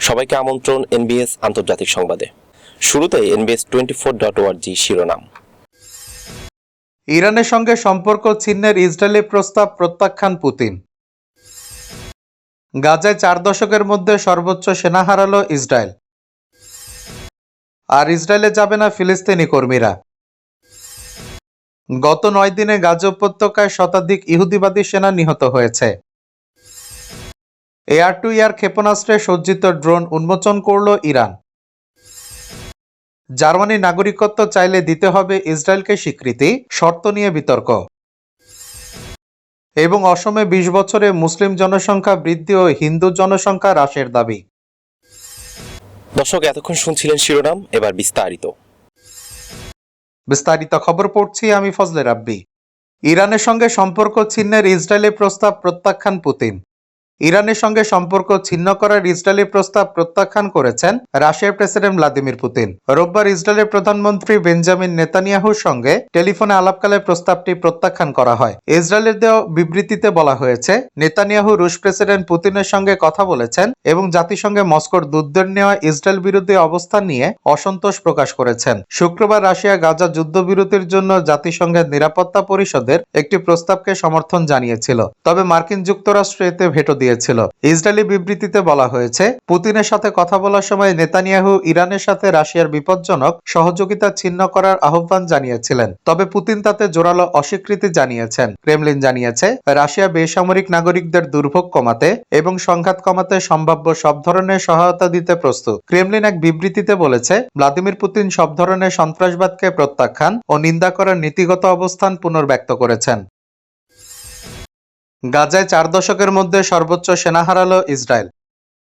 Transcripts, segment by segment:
সবাইকে আমন্ত্রণ এনবিএস আন্তর্জাতিক সংবাদে। শুরুতে এনবিএস টোয়েন্টি ফোর ডট ওয়ার্জি শিরোনাম। ইরানের সঙ্গে সম্পর্ক ছিন্নের ইসরায়েলি প্রস্তাব প্রত্যাখ্যান পুতিন। গাজায় চার দশকের মধ্যে সর্বোচ্চ সেনা হারালো ইসরায়েল। আর ইসরায়েলে যাবে না ফিলিস্তিনি কর্মীরা। গত নয় দিনে গাজা উপত্যকায় শতাধিক ইহুদিবাদী সেনা নিহত হয়েছে। এয়ার টু এয়ার ক্ষেপণাস্ত্রে সজ্জিত ড্রোন উন্মোচন করল ইরান। জার্মানি নাগরিকত্ব চাইলে দিতে হবে ইসরায়েলকে স্বীকৃতি শর্ত নিয়ে বিতর্ক। এবং অসমে বিশ বছরে মুসলিম জনসংখ্যা বৃদ্ধি ও হিন্দু জনসংখ্যা হ্রাসের দাবি। দর্শক এতক্ষণ শুনছিলেন শিরোনাম এবার বিস্তারিত। বিস্তারিত খবর পড়ছি আমি ফজলে রাব্বি। ইরানের সঙ্গে সম্পর্ক ছিন্নের ইসরায়েলি প্রস্তাব প্রত্যাখ্যান পুতিন। ইরানের সঙ্গে সম্পর্ক ছিন্ন করার ইসরায়েলি প্রস্তাব প্রত্যাখ্যান করেছেন রাশিয়ার প্রেসিডেন্ট ভ্লাদিমির পুতিন। রোববার ইসরায়েলের প্রধানমন্ত্রী বেঞ্জামিন নেতানিয়াহুর সঙ্গে টেলিফোনে আলাপকালে প্রস্তাবটি প্রত্যাখ্যান করা হয়। ইসরায়েলের দেওয়া বিবৃতিতে বলা হয়েছে, নেতানিয়াহু রুশ প্রেসিডেন্ট পুতিনের সঙ্গে কথা বলেছেন এবং জাতিসংঘে মস্কোর দুর্দের নেওয়া ইসরায়েল বিরোধী অবস্থান নিয়ে অসন্তোষ প্রকাশ করেছেন। শুক্রবার রাশিয়া গাজা যুদ্ধবিরতির জন্য জাতিসংঘের নিরাপত্তা পরিষদের একটি প্রস্তাবকে সমর্থন জানিয়েছিল। তবে মার্কিন যুক্তরাষ্ট্র এতে ভেটো দিয়েছিল। ইসরায়েলি বিবৃতিতে বলা হয়েছে, পুতিনের সাথে কথা বলার সময় নেতানিয়াহু ইরানের সাথে রাশিয়ার বিপজ্জনক সহযোগিতা ছিন্ন করার আহ্বান জানিয়েছিলেন। তবে পুতিন তাতে জোরালো অস্বীকৃতি জানিয়েছেন। ক্রেমলিন জানিয়েছে, রাশিয়া বেসামরিক নাগরিকদের দুর্ভোগ কমাতে এবং সংঘাত কমাতে সম্ভাব্য সব ধরনের সহায়তা দিতে প্রস্তুত। ক্রেমলিন এক বিবৃতিতে বলেছে, ভ্লাদিমির পুতিন সব ধরনের সন্ত্রাসবাদকে প্রত্যাখ্যান ও নিন্দা করার নীতিগত অবস্থান পুনর্ব্যক্ত করেছেন। গাজায় চার দশকের মধ্যে সর্বোচ্চ সেনা হারাল ইসরায়েল।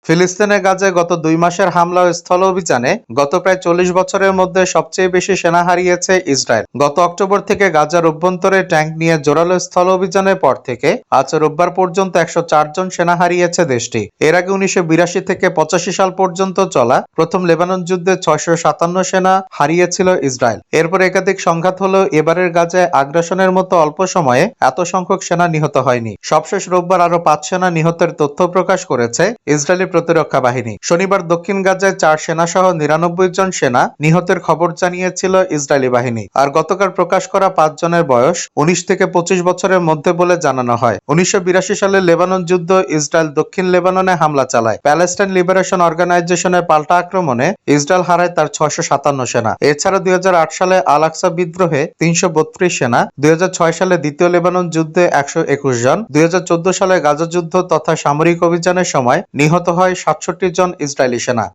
ফিলিস্তিনের গাজায় গত দুই মাসের হামলা ও স্থল অভিযানে গত প্রায় চল্লিশ বছরের মধ্যে সবচেয়ে বেশি সেনা হারিয়েছে ইসরায়েল। গত অক্টোবর থেকে গাজার অভ্যন্তরে ট্যাঙ্ক নিয়ে জোরালো স্থল অভিযানের পর থেকে আজ রোববার পর্যন্ত একশো জন সেনা হারিয়েছে দেশটি। এর আগে উনিশশো বিরাশি থেকে পঁচাশি সাল পর্যন্ত চলা প্রথম লেবানন যুদ্ধে ছয়শো সাতান্ন সেনা হারিয়েছিল ইসরায়েল। এরপর একাধিক সংঘাত হলেও এবারের গাজায় আগ্রাসনের মতো অল্প সময়ে এত সংখ্যক সেনা নিহত হয়নি। সবশেষ রোববার আরও পাঁচ সেনা নিহতের তথ্য প্রকাশ করেছে ইসরায়েলি প্রতিরক্ষা বাহিনী। শনিবার দক্ষিণ গাজায় চার সেনা সহ নিরানব্বই জন সেনা নিহতের খবর জানিয়েছিল ইসরায়েলি বাহিনী। আর গতকাল প্রকাশ করা পাঁচ জনের বয়স উনিশ থেকে পঁচিশ বছরের মধ্যে বলে জানানো হয়। উনিশশো সালে লেবানন যুদ্ধ ইসরায়েল দক্ষিণ লেবাননে হামলা চালায়। প্যালেস্টাইন লিবারেশন অর্গানাইজেশনের পাল্টা আক্রমণে ইসরায়েল হারায় তার ছয়শো সাতান্ন সেনা। এছাড়া দুই হাজার আট সালে আল আকসা বিদ্রোহে তিনশো বত্রিশ সেনা, দুই হাজার ছয় সালে দ্বিতীয় লেবানন যুদ্ধে একশো একুশ জন, দুই হাজার চোদ্দ সালে গাজা যুদ্ধ তথা সামরিক অভিযানের সময় নিহত হয় সাতষট্টি জন ইসরায়েলি সেনা।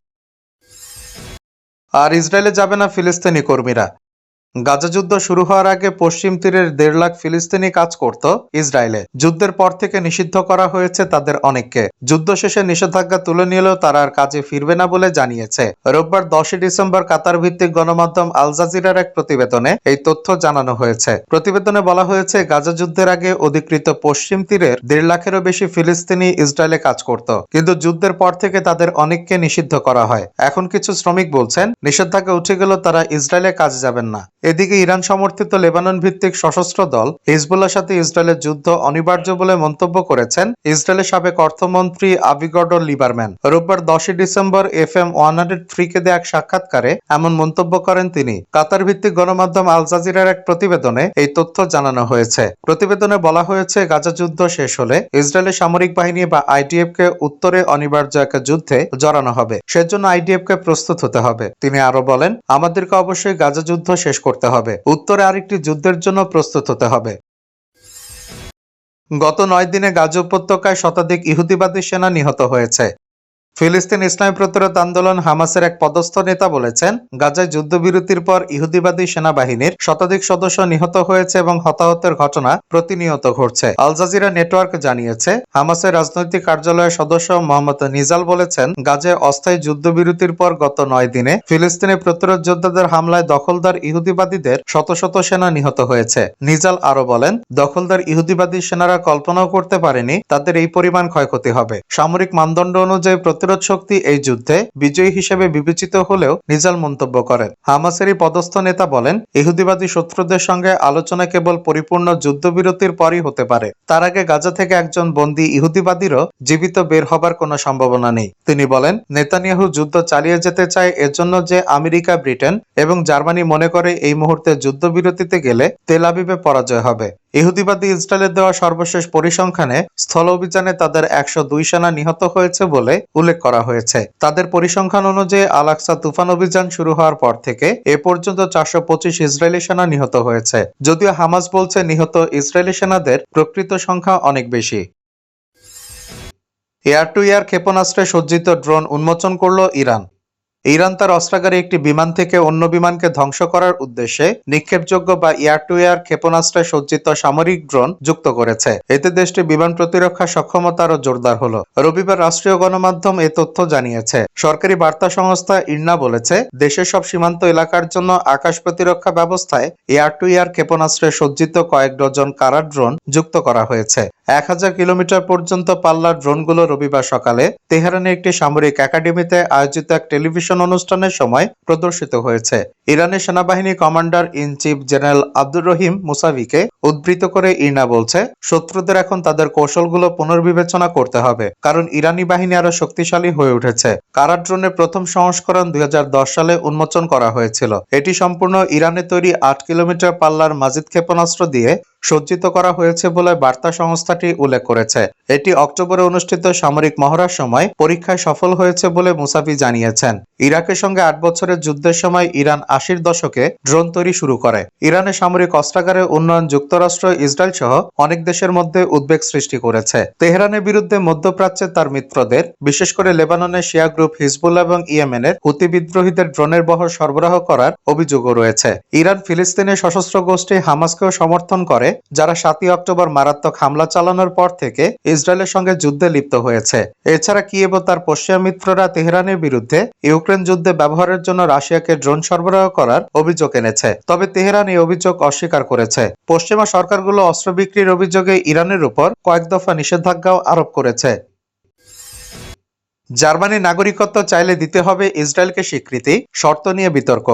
আর ইসরায়েলে যাবে না ফিলিস্তিনি কর্মীরা। গাজা যুদ্ধ শুরু হওয়ার আগে পশ্চিম তীরের দেড় লাখ ফিলিস্তিনি কাজ করত ইসরায়েলে। যুদ্ধের পর থেকে নিষিদ্ধ করা হয়েছে তাদের অনেককে। যুদ্ধ শেষে নিষেধাজ্ঞা তুলে নিলেও তারা আর কাজে ফিরবে না বলে জানিয়েছে। রোববার দশই ডিসেম্বর কাতার ভিত্তিক গণমাধ্যম আল জাজিরার এক প্রতিবেদনে এই তথ্য জানানো হয়েছে। প্রতিবেদনে বলা হয়েছে, গাজা যুদ্ধের আগে অধিকৃত পশ্চিম তীরের দেড় লাখেরও বেশি ফিলিস্তিনি ইসরায়েলে কাজ করত। কিন্তু যুদ্ধের পর থেকে তাদের অনেককে নিষিদ্ধ করা হয়। এখন কিছু শ্রমিক বলছেন, নিষেধাজ্ঞা উঠে গেল তারা ইসরায়েলে কাজ যাবেন না। এদিকে ইরান সমর্থিত লেবানন ভিত্তিক সশস্ত্র দল হিজবুল্লার সাথে ইসরায়েলের যুদ্ধ অনিবার্য বলে মন্তব্য করেছেন ইসরায়েলের সাবেক অর্থমন্ত্রী আবিগডর লিবারম্যান। রোববার দশই December F M one hundred থ্রিকে দেয়া এক সাক্ষাৎকারে এমন মন্তব্য করেন তিনি। কাতার ভিত্তিক গণমাধ্যম আল জাজিরার এক প্রতিবেদনে এই তথ্য জানানো হয়েছে। প্রতিবেদনে বলা হয়েছে, গাজা যুদ্ধ শেষ হলে ইসরায়েলের সামরিক বাহিনী বা আইডিএফ কে উত্তরে অনিবার্য এক যুদ্ধে জড়ানো হবে। সেজন্য আইডিএফ কে প্রস্তুত হতে হবে। তিনি আরও বলেন, আমাদেরকে অবশ্যই গাজা যুদ্ধ শেষ করতে হবে। উত্তরে আরেকটি যুদ্ধের জন্য প্রস্তুত হতে হবে। গত নয় দিনে গাজ উপত্যকায় শতাধিক ইহুদিবাদী সেনা নিহত হয়েছে। ফিলিস্তিন ইসলামী প্রতিরোধ আন্দোলন হামাসের এক পদস্থ নেতা বলেছেন, গাজায় যুদ্ধবিরতির পর ইহুদিবাদী সেনাবাহিনীর শতাধিক সদস্য নিহত হয়েছে এবং হতাহতের ঘটনা প্রতিনিয়ত ঘটছে। আল জাজিরা নেটওয়ার্ক জানিয়েছে, হামাসের রাজনৈতিক কার্যালয়ের সদস্য মোহাম্মদ নিজাল বলেছেন, গাজায় অস্থায়ী যুদ্ধবিরতির পর গত নয় দিনে ফিলিস্তিনি প্রতিরোধ যোদ্ধাদের হামলায় দখলদার ইহুদিবাদীদের শত শত সেনা নিহত হয়েছে। নিজাল আরও বলেন, দখলদার ইহুদিবাদী সেনারা কল্পনাও করতে পারেনি, তাদের এই পরিমাণ ক্ষয়ক্ষতি হবে। সামরিক মানদণ্ড অনুযায়ী প্রতিরোধ শক্তি এই যুদ্ধে বিজয়ী হিসেবে বিবেচিত হলেও নিজাল মন্তব্য করেন। হামাসেরই পদস্থ নেতা বলেন, ইহুদিবাদী শত্রুদের সঙ্গে আলোচনা কেবল পরিপূর্ণ যুদ্ধবিরতির পরই হতে পারে। তার আগে গাজা থেকে একজন বন্দী ইহুদিবাদীরও জীবিত বের হবার কোনো সম্ভাবনা নেই। তিনি বলেন, নেতানিয়াহু যুদ্ধ চালিয়ে যেতে চায় এজন্য যে আমেরিকা, ব্রিটেন এবং জার্মানি মনে করে এই মুহূর্তে যুদ্ধবিরতিতে গেলে তেল আবিবে পরাজয় হবে। ইহুদিবাদী ইসরায়েলের দেওয়া সর্বশেষ পরিসংখ্যানে স্থল অভিযানে তাদের একশো দুই সেনা নিহত হয়েছে বলে উল্লেখ করা হয়েছে। তাদের পরিসংখ্যান অনুযায়ী আলাক্সা তুফান অভিযান শুরু হওয়ার পর থেকে এ পর্যন্ত চারশো পঁচিশ ইসরায়েলি সেনা নিহত হয়েছে। যদিও হামাস বলছে নিহত ইসরায়েলি সেনাদের প্রকৃত সংখ্যা অনেক বেশি। এয়ার টু এয়ার ক্ষেপণাস্ত্রে সজ্জিত ড্রোন উন্মোচন করল ইরান। ইরান তার অস্ত্রাগারে একটি বিমান থেকে অন্য বিমানকে ধ্বংস করার উদ্দেশ্যে নিক্ষেপযোগ্য বা এয়ার টু এয়ার ক্ষেপণাস্ত্রে সজ্জিত সামরিক ড্রোন যুক্ত করেছে। এতে দেশটির বিমান প্রতিরক্ষা সক্ষমতা আরও জোরদার হলো। রবিবার রাষ্ট্রীয় গণমাধ্যম এ তথ্য জানিয়েছে। সরকারি বার্তা সংস্থা ইরনা বলেছে, দেশের সব সীমান্ত এলাকার জন্য আকাশ প্রতিরক্ষা ব্যবস্থায় এয়ার টু এয়ার ক্ষেপণাস্ত্রে সজ্জিত কয়েক ডজন কারা ড্রোন যুক্ত করা হয়েছে। এক হাজার কিলোমিটার পর্যন্ত পাল্লার ড্রোনগুলো রবিবার সকালে তেহরানের একটি সামরিক একাডেমিতে আয়োজিত এক টেলিভিশন অনুষ্ঠানের সময় প্রদর্শিত হয়েছে। ইরানের সেনাবাহিনী commander in chief general Abdur Rahim মুসাভিকে উদ্ধৃত করে ইরনা বলছে, শত্রুদের এখন তাদের কৌশলগুলো পুনর্বিবেচনা করতে হবে, কারণ ইরানি বাহিনী আরও শক্তিশালী হয়ে উঠেছে। কারা ড্রোনের প্রথম সংস্করণ দুই হাজার দশ সালে উন্মোচন করা হয়েছিল। এটি সম্পূর্ণ ইরানে তৈরি আট কিলোমিটার পাল্লার মাজিদ ক্ষেপণাস্ত্র দিয়ে সজ্জিত করা হয়েছে বলে বার্তা সংস্থাটি উল্লেখ করেছে। এটি অক্টোবরে অনুষ্ঠিত সামরিক মহড়ার সময় পরীক্ষায় সফল হয়েছে বলে মুসাফি জানিয়েছেন। ইরাকের সঙ্গে আট বছরের যুদ্ধের সময় ইরান আশির দশকে ড্রোন তৈরি শুরু করে। ইরানের সামরিক অস্ত্রাগারের উন্নয়ন যুক্তরাষ্ট্র, ইসরায়েল সহ অনেক দেশের মধ্যে উদ্বেগ সৃষ্টি করেছে। তেহরানের বিরুদ্ধে মধ্যপ্রাচ্যে তার মিত্রদের, বিশেষ করে লেবাননের শিয়া গ্রুপ হিজবুল্লাহ এবং ইয়েমেনের হুতি বিদ্রোহীদের ড্রোনের বহর সরবরাহ করার অভিযোগও রয়েছে। ইরান ফিলিস্তিনের সশস্ত্র গোষ্ঠী হামাসকেও সমর্থন করে যারা সাতই অক্টোবর মারাত্মক হামলা চালানোর পর থেকে ইসরায়েলের সঙ্গে যুদ্ধে লিপ্ত হয়েছে। এছাড়া কিয়েভ ও তার পশ্চিমা মিত্ররা তেহরানের বিরুদ্ধে ইউক্রেন যুদ্ধে ব্যবহারের জন্য রাশিয়াকে ড্রোন সরবরাহ করার অভিযোগ এনেছে। তবে তেহরান এই অভিযোগ অস্বীকার করেছে। পশ্চিমা সরকারগুলো অস্ত্র বিক্রির অভিযোগে ইরানের উপর কয়েক দফা নিষেধাজ্ঞাও আরোপ করেছে। জার্মানি নাগরিকত্ব চাইলে দিতে হবে ইসরায়েলকে স্বীকৃতি, শর্ত নিয়ে বিতর্ক।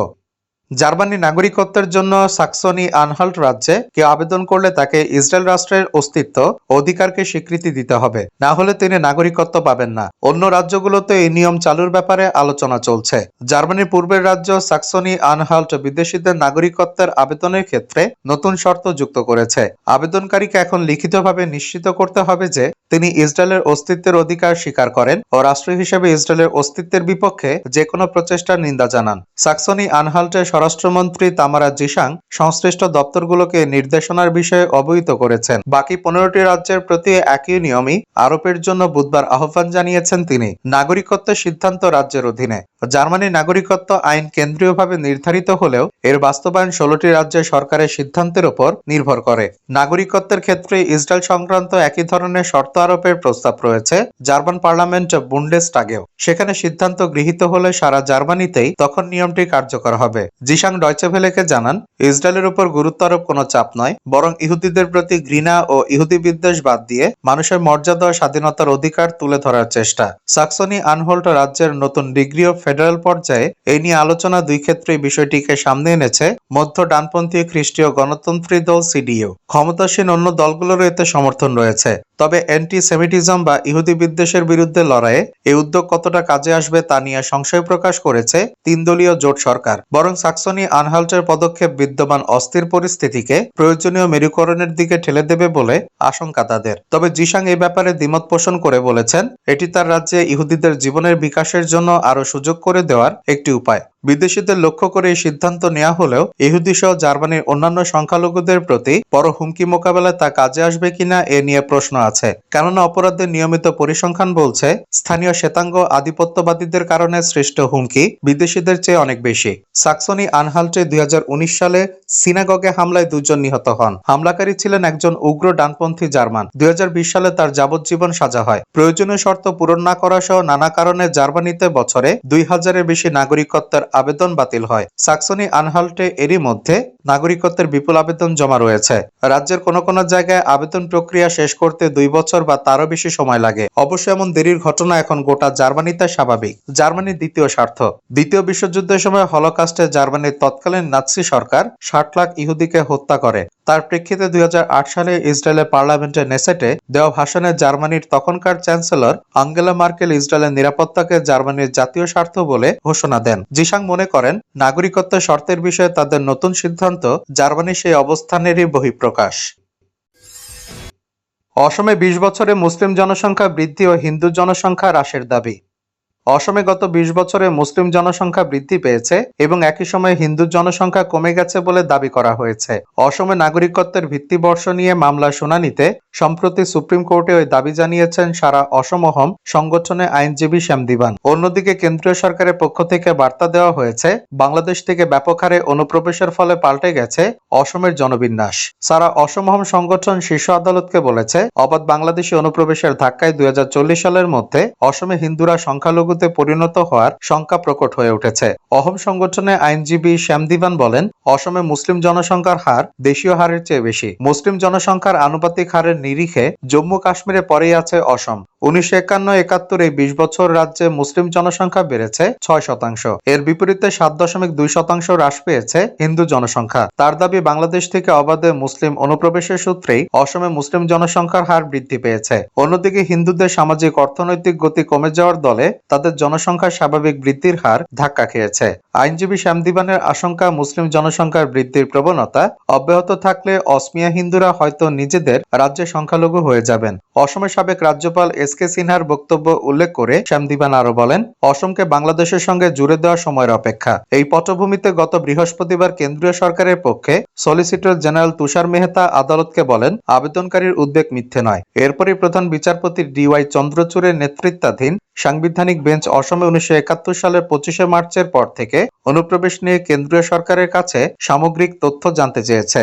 জার্মানি নাগরিকত্বের জন্য সাকসনি আনহাল্ট রাজ্যে কেউ আবেদন করলে তাকে ইসরায়েল রাষ্ট্রের অস্তিত্ব অধিকারকে স্বীকৃতি দিতে হবে। না হলে তিনি নাগরিকত্ব পাবেন না। অন্য রাজ্যগুলোতে এই নিয়ম চালুর ব্যাপারে আলোচনা চলছে। জার্মানির পূর্বের রাজ্য সাকসনি আনহাল্ট বিদেশিদের নাগরিকত্বের আবেদনের ক্ষেত্রে নতুন শর্ত যুক্ত করেছে। আবেদনকারীকে এখন লিখিতভাবে নিশ্চিত করতে হবে যে তিনি ইসরায়েলের অস্তিত্বের অধিকার স্বীকার করেন ও রাষ্ট্র হিসেবে ইসরায়েলের অস্তিত্বের বিপক্ষে যে কোনো প্রচেষ্টার নিন্দা জানান। সাক্সনি আনহাল্টের স্বরাষ্ট্রমন্ত্রী তামারা জিসাং সংশ্লিষ্ট দপ্তরগুলোকে নির্দেশনার বিষয়ে অবহিত করেছেন। বাকি পনেরোটি রাজ্যের প্রতি একই নিয়মই আরোপের জন্য বুধবার আহ্বান জানিয়েছেন তিনি। নাগরিকত্বের সিদ্ধান্ত রাজ্যের অধীনে। জার্মানির নাগরিকত্ব আইন কেন্দ্রীয়ভাবে নির্ধারিত হলেও এর বাস্তবায়ন ষোলোটি রাজ্যের সরকারের সিদ্ধান্তের উপর নির্ভর করে। নাগরিকত্বের ক্ষেত্রে ইসরায়েল সংক্রান্ত একই ধরনের শর্ত আরোপের প্রস্তাব রয়েছে জার্মান পার্লামেন্ট বুন্ডেসটাগেও। সেখানে সিদ্ধান্ত গৃহীত হলে সারা জার্মানিতেই তখন নিয়মটি কার্যকর হবে। জিসাং ডয়চেভেলেকে জানান, ইসরায়েলের উপর গুরুত্ব আরোপ কোনো চাপ নয়, বরং ইহুদিদের প্রতি ঘৃণা ও ইহুদি বিদ্বেষ বাদ দিয়ে মানুষের মর্যাদা ও স্বাধীনতার অধিকার তুলে ধরার চেষ্টা। সাক্সনি আনহোল্ট রাজ্যের নতুন ডিগ্রি ও ফেডারেল পর্যায়ে এই নিয়ে আলোচনা দুই ক্ষেত্রে বিষয়টিকে সামনে এনেছে মধ্য ডানপন্থী খ্রিস্টীয় গণতন্ত্রী দল সিডিও ক্ষমতাসীন অন্য দলগুলোরও এতে সমর্থন রয়েছে। তবে অ্যান্টি সেমিটিজম বা ইহুদি বিদ্বেষের বিরুদ্ধে লড়াইয়ে এই উদ্যোগ কতটা কাজে আসবে তা নিয়ে সংশয় প্রকাশ করেছে তিন দলীয় জোট সরকার। বরং সাক্সনি আনহাল্টের পদক্ষেপ বিদ্যমান অস্থির পরিস্থিতিকে প্রয়োজনীয় মেরুকরণের দিকে ঠেলে দেবে বলে আশঙ্কা তাদের। তবে জিসাং এই ব্যাপারে দ্বিমত পোষণ করে বলেছেন, এটি তার রাজ্যে ইহুদিদের জীবনের বিকাশের জন্য আরও সুযোগ করে দেওয়ার একটি উপায়। বিদেশিদের লক্ষ্য করে এই সিদ্ধান্ত নেওয়া হলেও ইহুদি সহ জার্মানির অন্যান্য সংখ্যালঘুদের প্রতি বড় হুমকি মোকাবেলায় তা কাজে আসবে কিনা এ নিয়ে প্রশ্ন আছে। কেননা অপরাধের নিয়মিত পরিসংখ্যান বলছে, স্থানীয় শ্বেতাঙ্গ আধিপত্যবাদীদের কারণে সৃষ্ট হুমকি বিদেশিদের চেয়ে অনেক বেশি। সাক্সনি আনহাল্টে দুই হাজার উনিশ সালে সিনাগগে হামলায় দুজন নিহত হন। হামলাকারী ছিলেন একজন উগ্র ডানপন্থী জার্মান। দুই হাজার বিশ সালে তার যাবজ্জীবন সাজা হয়। প্রয়োজনীয় শর্ত পূরণ না করা সহ নানা কারণে জার্মানিতে বছরে দুই হাজারের বেশি নাগরিকত্বের আবেদন বাতিল হয়। সাকসনি আনহাল্টে এরই মধ্যে নাগরিকত্বের বিপুল আবেদন জমা রয়েছে। রাজ্যের কোনো কোনো জায়গায় আবেদন প্রক্রিয়া শেষ করতে দুই বছর বা তারও বেশি সময় লাগে। অবশ্য এমন দেরির ঘটনা এখন গোটা জার্মানিতে স্বাভাবিক। জার্মানির দ্বিতীয় স্বার্থ। দ্বিতীয় বিশ্বযুদ্ধের সময় হলোকাস্টে জার্মানির তৎকালীন নাৎসি সরকার ষাট লাখ ইহুদিকে হত্যা করে। তার প্রেক্ষিতে দুই হাজার আট সালে ইসরায়েলের পার্লামেন্টের নেসেটে দেওয়া ভাষণে জার্মানির তখনকার চ্যান্সেলর আঙ্গেলা মার্কেল ইসরায়েলের নিরাপত্তাকে জার্মানির জাতীয় স্বার্থ বলে ঘোষণা দেন। জিসাং মনে করেন নাগরিকত্বের শর্তের বিষয়ে তাদের নতুন সিদ্ধান্ত জার্মানির সেই অবস্থানেরই বহিঃপ্রকাশ। অসমে বিশ বছরে মুসলিম জনসংখ্যা বৃদ্ধি ও হিন্দু জনসংখ্যা হ্রাসের দাবি। অসমে গত বিশ বছরে মুসলিম জনসংখ্যা বৃদ্ধি পেয়েছে এবং একই সময়ে হিন্দু জনসংখ্যা কমে গেছে বলে দাবি করা হয়েছে। অসমে নাগরিকত্বের ভিত্তিবর্ষ নিয়ে মামলা শুনানিতে সম্প্রতি সুপ্রিম কোর্টে ওই দাবি জানিয়েছেন সারা অসমহম সংগঠনে আইনজীবী শ্যামদিবান অন্যদিকে কেন্দ্রীয় সরকারের পক্ষ থেকে বার্তা দেওয়া হয়েছে, বাংলাদেশ থেকে ব্যাপক হারে অনুপ্রবেশের ফলে পাল্টে গেছে অসমের জনবিন্যাস। সারা অসমহম সংগঠন শীর্ষ আদালতকে বলেছে, অবাধ বাংলাদেশি অনুপ্রবেশের ধাক্কায় দুই হাজার চল্লিশ সালের মধ্যে অসমে হিন্দুরা সংখ্যালঘুতে পরিণত হওয়ার শঙ্কা প্রকট হয়ে উঠেছে। অহম সংগঠনে আইনজীবী শ্যামদিবান বলেন, অসমে মুসলিম জনসংখ্যার হার দেশীয় হারের চেয়ে বেশি। মুসলিম জনসংখ্যার আনুপাতিক হারের নিরিখে জম্মু কাশ্মীরে পরেই আছে অসম। উনিশশো একান্ন বিশ বছর রাজ্যে মুসলিম জনসংখ্যা বেড়েছে ছয় শতাংশ। এর বিপরীতে সাত দশমিক দুই শতাংশ হ্রাস পেয়েছে হিন্দু জনসংখ্যা। তার দাবি, বাংলাদেশ থেকে অবাধে মুসলিম অনুপ্রবেশের সূত্রেই অসমে মুসলিম জনসংখ্যার হার বৃদ্ধি পেয়েছে। অন্যদিকে হিন্দুদের সামাজিক অর্থনৈতিক গতি কমে যাওয়ার দলে তাদের জনসংখ্যার স্বাভাবিক বৃদ্ধির হার ধাক্কা খেয়েছে। আইনজীবী শ্যামদিবানের আশঙ্কা, মুসলিম জনসংখ্যার বৃদ্ধির প্রবণতা অব্যাহত থাকলে অসমিয়া হিন্দুরা হয়তো নিজেদের রাজ্যে সংখ্যালঘু হয়ে যাবেন। অসমের সাবেক রাজ্যপাল এস কে সিনহার বক্তব্য উল্লেখ করে শ্যামদিবান আরও বলেন, অসমকে বাংলাদেশের সঙ্গে জুড়ে দেওয়া সময়ের অপেক্ষা। এই পটভূমিতে গত বৃহস্পতিবার কেন্দ্রীয় সরকারের পক্ষে সলিসিটর জেনারেল তুষার মেহতা আদালতকে বলেন, আবেদনকারীর উদ্বেগ মিথ্যে নয়। এরপরই প্রধান বিচারপতি ডিওয়াই চন্দ্রচূড়ের নেতৃত্বাধীন সাংবিধানিক বেঞ্চ অসমে উনিশশো একাত্তর সালের পঁচিশে মার্চের পর থেকে অনুপ্রবেশ নিয়ে কেন্দ্রীয় সরকারের কাছে সামগ্রিক তথ্য জানতে চেয়েছে।